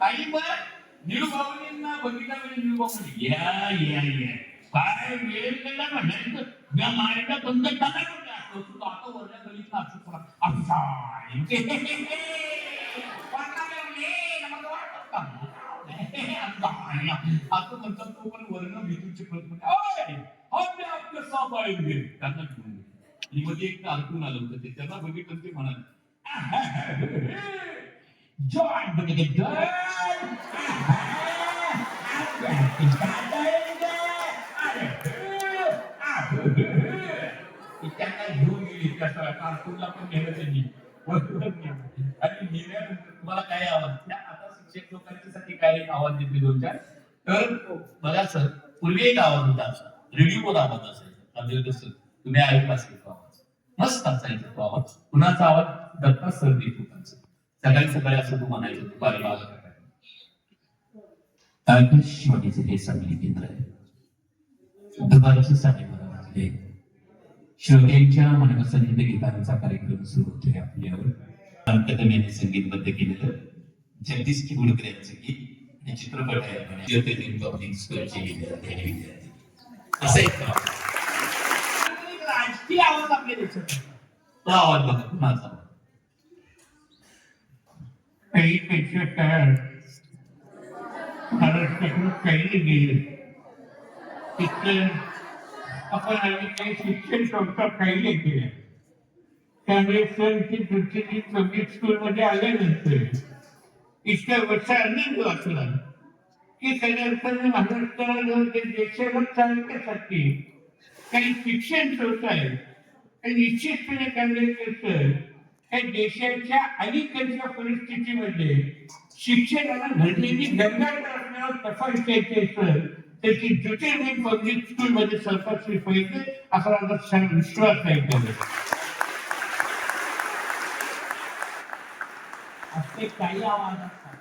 काही पण निळूभाऊनींना बघितलं म्हणजे निळूभाऊ या या या. काय वेळ केला म्हणायचं या मायला बंद टाका म्हटलं तू आता वरल्या गलीत असं थोडा. असं म्हणतात तो पण वर्ण त्यांना घेऊन गेले. मध्ये एक कार्टून आलं होतं. ते त्यांना बघितलं ते म्हणाले जॉन बघितले त्यांना घेऊन गेली आणि तुम्हाला काय आवाज त्या आता शिक्षक लोकांच्यासाठी काय आवाज देते दोन चार तर बघा सर पूर्वी एक आवाज होता असा रेडिओवर आवाज असायचा तुम्ही ऐकला असेल तो आवाज मस्त असायचा तो आवाज कुणाचा आवाज दत्ता सर देत होता सकाळी सकाळी असं तू म्हणायचं आवाज आकाशवाणीचे हे सांगली केंद्र आहे. दुपारचे साडेबारा वाजले श्रोत्यांच्या मनपसंत गीतांचा कार्यक्रम सुरू होतोय आपल्यावर. कदम यांनी संगीतबद्ध केलेलं जगदीश किबुडकर यांचं गीत हे चित्रपट आहे. ज्योतिर्लिंग पब्लिक स्कूलचे विद्यार्थी असं एक राजकीय आवाज आपल्या देशात. तो आवाज बघा कुणाचा? काही पेक्षा काय महाराष्ट्रातून काही गेले तिथलं आपण आम्ही काही शिक्षण संस्था काही केल्या त्यामुळे सर ती पृथ्वी पब्लिक स्कूलमध्ये आल्यानंतर इतक्या वर्ष आनंद वाटला की अर्थाने महाराष्ट्राला ते देशाला चालण्यासाठी काही शिक्षण संस्था आहेत आणि निश्चितपणे काढले तर या देशाच्या अलीकडच्या परिस्थितीमध्ये शिक्षणाला घडलेली गंगाधर असण्यावर कसा विचारायचे सर त्याची ज्योतिर्लिंग पब्लिक स्कूल मध्ये सरकारशी पाहिजे असा माझा विश्वास आहे त्याला असे काही आवाज असतात.